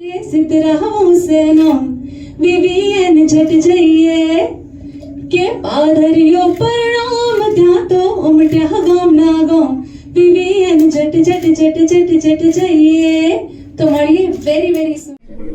સિતરાવું સેનો Vivian જટ જઈએ. કે પાદરીઓ પરણામ ત્યાં તો ઉમટ્યા ગામ ના ગામ વિવિયન જટ જટ જટ જટ જટ જઈએ. તો મળીએ વેરી વેરી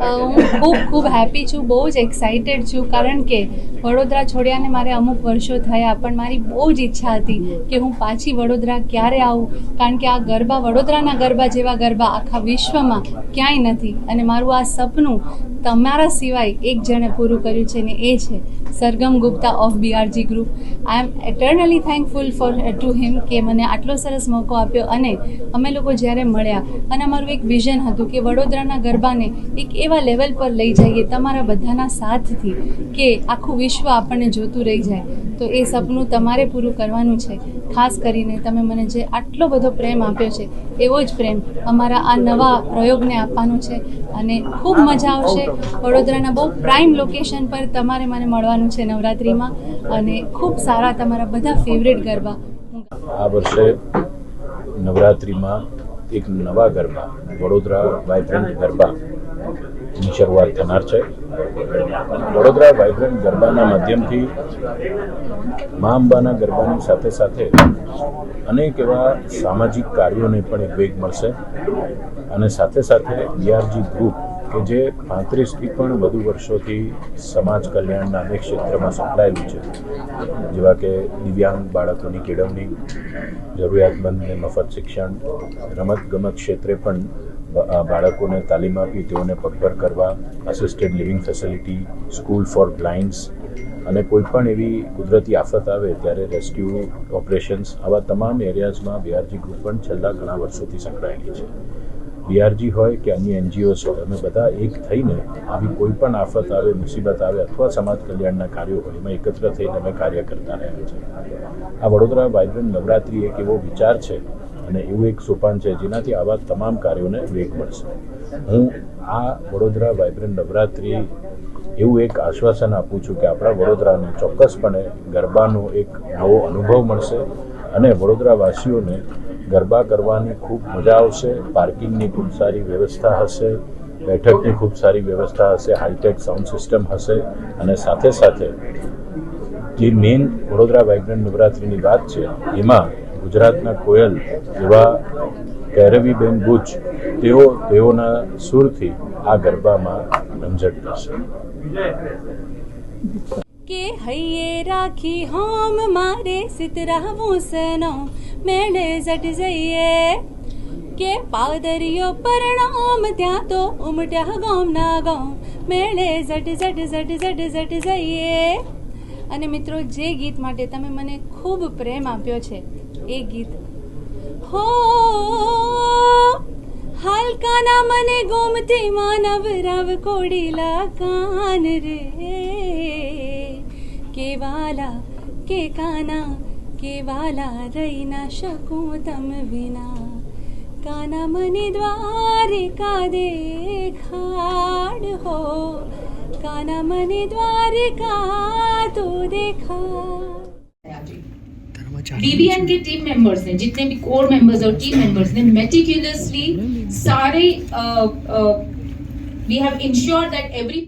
હું ખૂબ ખૂબ હેપી છું, બહુ જ એક્સાઇટેડ છું, કારણ કે વડોદરા છોડ્યાને મારે અમુક વર્ષો થયા, પણ મારી બહુ જ ઈચ્છા હતી કે હું પાછી વડોદરા ક્યારે આવું, કારણ કે આ ગરબા વડોદરાના ગરબા જેવા ગરબા આખા વિશ્વમાં ક્યાંય નથી. અને મારું આ સપનું તમારા સિવાય એક જણે પૂરું કર્યું છે ને એ છે Sargam Gupta of BRG group I am eternally thankful for to him કે મને આટલો સરસ મોકો આપ્યો અને અમે લોકો જ્યારે મળ્યા અને અમારું એક વિઝન હતું કે વડોદરાના ગરબાને એક એવા લેવલ પર લઈ જઈએ તમારા બધાના સાથથી કે આખું વિશ્વ આપણને જોતું રહી જાય, તો એ સપનું તમારે પૂરું કરવાનું છે. ખાસ કરીને તમે મને જે આટલો બધો પ્રેમ આપ્યો છે, એવો જ પ્રેમ અમારા આ નવા પ્રયોગને આપવાનો છે અને ખૂબ મજા આવશે. વડોદરાના બહુ પ્રાઇમ લોકેશન પર તમારે મને મળવાનું છે નવરાત્રિમાં અને ખૂબ સારા તમારા બધા ફેવરેટ ગરબા. આ વર્ષે નવરાત્રિમાં એક નવા ગરબા, વડોદરા વાઇબ્રન્ટ ગરબાની શરૂઆત થનાર છે. વડોદરા વાઇબ્રન્ટ ગરબાના માધ્યમથી મા અંબાના ગરબાની સાથે સાથે અનેક એવા સામાજિક કાર્યોને પણ એક વેગ મળશે. અને સાથે સાથે બીઆરજી ગ્રુપ, કે જે પાંત્રીસથી પણ વધુ વર્ષોથી સમાજ કલ્યાણના અનેક ક્ષેત્રમાં સંકળાયેલું છે. જેવા કે દિવ્યાંગ બાળકોની કેળવણી, જરૂરિયાતમંદને મફત શિક્ષણ, રમતગમત ક્ષેત્રે પણ બાળકોને તાલીમ આપી, તેઓને પગભર કરવા assisted living facility school for blinds અને કોઈ પણ એવી કુદરતી આફત આવે ત્યારે રેસ્ક્યુ ઓપરેશન્સ આવા તમામ એરિયાઝમાં બીઆરજી ગ્રુપ પણ છેલ્લા ઘણા વર્ષોથી સંકળાયેલી છે. બીઆરજી હોય કે અન્ય એનજીઓસ હોય, અમે બધા એક થઈને આવી કોઈ પણ આફત આવે, મુસીબત આવે અથવા સમાજ કલ્યાણના કાર્યો હોય, એમાં એકત્ર થઈને અમે કાર્ય કરતા રહ્યા છે આ વડોદરા વાઇબ્રન્ટ નવરાત્રિ એક એવો વિચાર છે અને એવું એક સોપાન છે જેનાથી આવા તમામ કાર્યોને વેગ મળશે. હું આ વડોદરા વાઇબ્રન્ટ નવરાત્રિ એવું એક આશ્વાસન આપું છું કે આપણા વડોદરાને ચોક્કસપણે ગરબાનો એક નવો અનુભવ મળશે અને વડોદરાવાસીઓને ગરબા કરવાની ખૂબ મજા આવશે, પાર્કિંગની ખૂબ સારી વ્યવસ્થા હશે, બેઠકની ખૂબ સારી વ્યવસ્થા હશે, હાઈટેક સાઉન્ડ સિસ્ટમ હશે અને સાથે સાથે જે મેઇન વડોદરા વાઇબ્રન્ટ નવરાત્રિની વાત છે, એમાં ગુજરાતના કોયલ એવા કૈરવીબેન ભુજ તેઓ તેઓના સુરથી આ ગરબામાં રમઝટ કરશે. કે હૈયે રાખી હોમ મારે સિતરાવું સનો, મેળે જટ જઈએ. કે પાદરીઓ પરણામ ત્યાં તો ઉમટ્યા ગામ ના ગામ, મેળે જટ જટ જટ જટ જટ જઈએ. અને મિત્રો, જે ગીત માટે તમે મને ખૂબ પ્રેમ આપ્યો છે एक गीत। हो, हलका ना मने गोमते मानव रव कोडिला कान रे। केवाला के काना केवाला रही ना शकू तम बिना। काना मने द्वारिका देखाड़ हो। काना मने द्वारिका तू देखा। बीबीएन के टीम मेंबर्स ने जितने भी कोर मेंबर्स और टीम मेंबर्स ने मेटिकुलसली सारे we have ensure that every